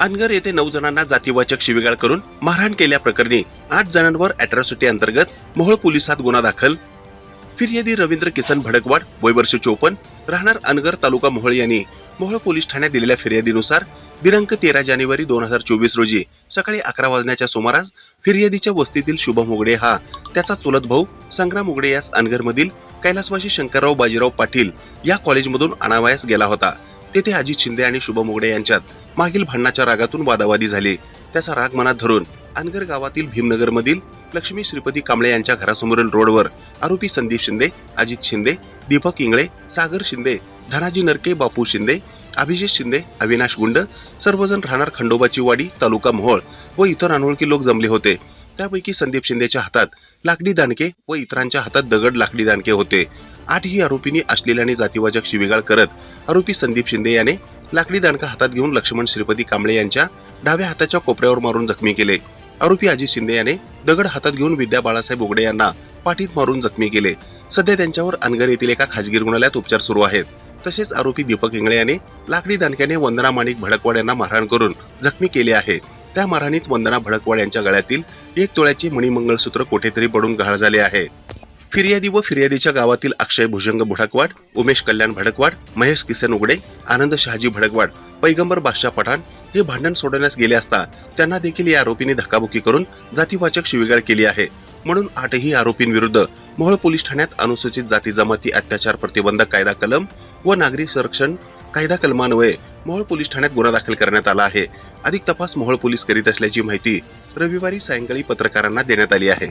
अनगर येथे नऊ जणांना जातीवाचक शिवीगाळ करून मारहाण केल्याप्रकरणी आठ जणांवर अॅट्रॉसिटी अंतर्गत मोहोळ पोलिसात गुन्हा दाखल. फिर्यादी रवींद्र किसन भडकवाड वय वर्ष चोपन्न राहणार अनगर तालुका मोहोळ यांनी मोहोळ पोलीस ठाण्यात दिलेल्या फिर्यादीनुसार दिनांक तेरा जानेवारी दोन हजार चोवीस रोजी सकाळी अकरा वाजण्याच्या सुमारास फिर्यादीच्या वस्तीतील शुभम उगडे हा त्याचा चुलत भाऊ संग्राम उगडे यास अनगरमधील कैलासवासी शंकरराव बाजीराव पाटील या कॉलेजमधून आणावयास गेला होता. तेथे अजित शिंदे आणि शुभम उगडे यांच्यात मागील भांडणाच्या रागातून वादावादी झाली. त्याचा राग मनात धरून अनगर गावातील भीमनगरमधील लक्ष्मी श्रीपती कांबळे यांच्या घरासमोरील रोडवर आरोपी संदीप शिंदे अजित शिंदे दीपक इंगळे सागर शिंदे धनाजी नरके बापू शिंदे अभिजित शिंदे अविनाश गुंड सर्वजण राहणार खंडोबाची वाडी तालुका मोहोळ व इतर अनोळखी लोक जमले होते. त्यापैकी संदीप शिंदेच्या हातात लाकडी दांडके व इतरांच्या हातात दगड लाकडी दांडके होते. आठही आरोपींनी अश्लील आणि जातीवाचक शिवीगाळ करत आरोपी संदीप शिंदे याने लाकडी दांडका हातात घेऊन लक्ष्मण श्रीपती कांबळे यांच्या डाव्या हाताच्या कोपऱ्यावर मारून जखमी केले. आरोपी अजित शिंदे याने दगड हातात घेऊन विद्या बाळासाहेब उगडे यांना पाठीत मारून जखमी केले. सध्या त्यांच्यावर अनगर येथील एका खाजगी रुग्णालयात उपचार सुरू आहेत. तसेच आरोपी दीपक इंगळे याने लाकडी दांडक्याने वंदना माणिक भडकवाड यांना मारहाण करून जखमी केले आहे. त्या मारहाणीत वंदना भडकवाड यांच्या गळ्यातील एक तोळ्याचे मणिमंगळसूत्र कोठेतरी पडून गहाळ झाले आहे. फिर्यादी व फिर्यादीच्या गावातील अक्षय भुजंग भडकवाड उमेश कल्याण भडकवाड महेश किसन उगडे आनंद शहाजी भडकवाड पैगंबर बादशाह पठाण हे भांडण सोडवण्यास गेले असता त्यांना देखील या आरोपीने धक्काबुक्की करून जातीवाचक शिवीगाळ केली आहे. म्हणून आठही आरोपींविरुद्ध मोहोळ पोलीस ठाण्यात अनुसूचित जाती जमाती अत्याचार प्रतिबंधक कायदा कलम व नागरी संरक्षण कायदा कलमान्वये मोहोळ पोलीस ठाण्यात गुन्हा दाखल करण्यात आला आहे. अधिक तपास मोहोळ पोलीस करीत असल्याची माहिती रविवारी सायंकाळी पत्रकारांना देण्यात आली आहे.